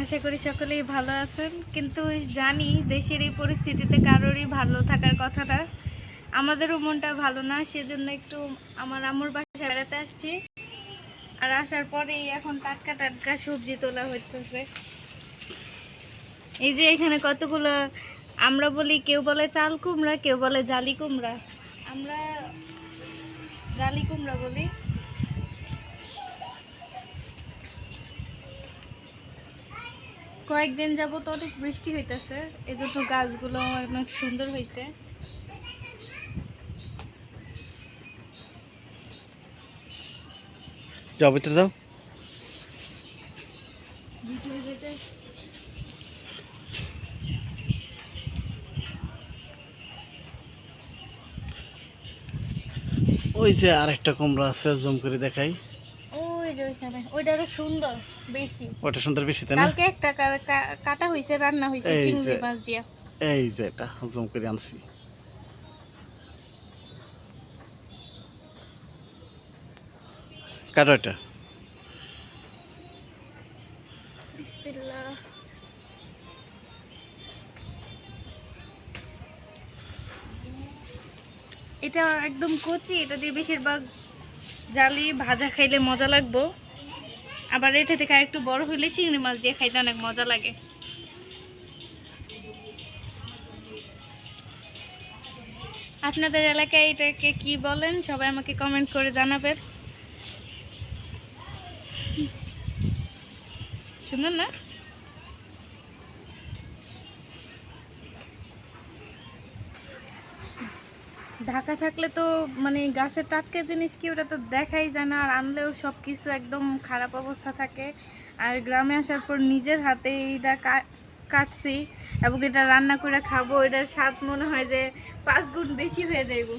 আশা করি সকলেই ভালো আছেন। কিন্তু জানি দেশের এই পরিস্থিতিতে কারোরই ভালো থাকার কথা না আমাদেরও মনটা ভালো না, সেজন্য একটু আমার আম্মুর বাসায় বেড়াতে আসছি। আর আসার পরেই এখন টাটকা টাটকা সবজি তোলা হচ্ছে এই যে এখানে কতগুলো, আমরা বলি কেউ বলে চাল কুমড়া, কেউ বলে জালি কুমড়া। আমরা জালি কুমড়া বলি। কয়েকদিন যাবত অনেক বৃষ্টি হইতেছে, এজন্য গাছগুলো অনেক সুন্দর হয়েছে যাও। ওই যে আরেকটা কুমড়া আছে, জুম করে দেখাই। যে ওইখানে। ওইটা সুন্দর বেশি। ওটা সুন্দর বেশি তাই না? কালকে একটা কাটা হয়েছে রান্না এই চিংড়ি মাছ দিয়া। এই যে এটা জুম করে আনছি। কাটো এটা। বিসমিল্লাহ। এটা একদম কচি এটা দিয়ে বেশিরভাগ জালি, ভাজা খাইলে মজা লাগবো। আবার এটা থেকে একটু বড় হইলে চিংড়ি মাছ দিয়ে খাইতে অনেক মজা লাগে। আপনাদের এলাকায় এটাকে কি বলেন? সবাই আমাকে কমেন্ট করে জানাবেন। সুন্দর না? ঢাকা থাকলে তো মানে গাছের টাটকা জিনিস কি ওটা তো দেখাই যায় না, আর আনলেও সব কিছু একদম খারাপ অবস্থা থাকে। আর গ্রামে আসার পর নিজের হাতে এইটা কাটছি এবং এটা রান্না করে খাব, এটার স্বাদ মনে হয় যে পাঁচ গুণ বেশি হয়ে যাইব।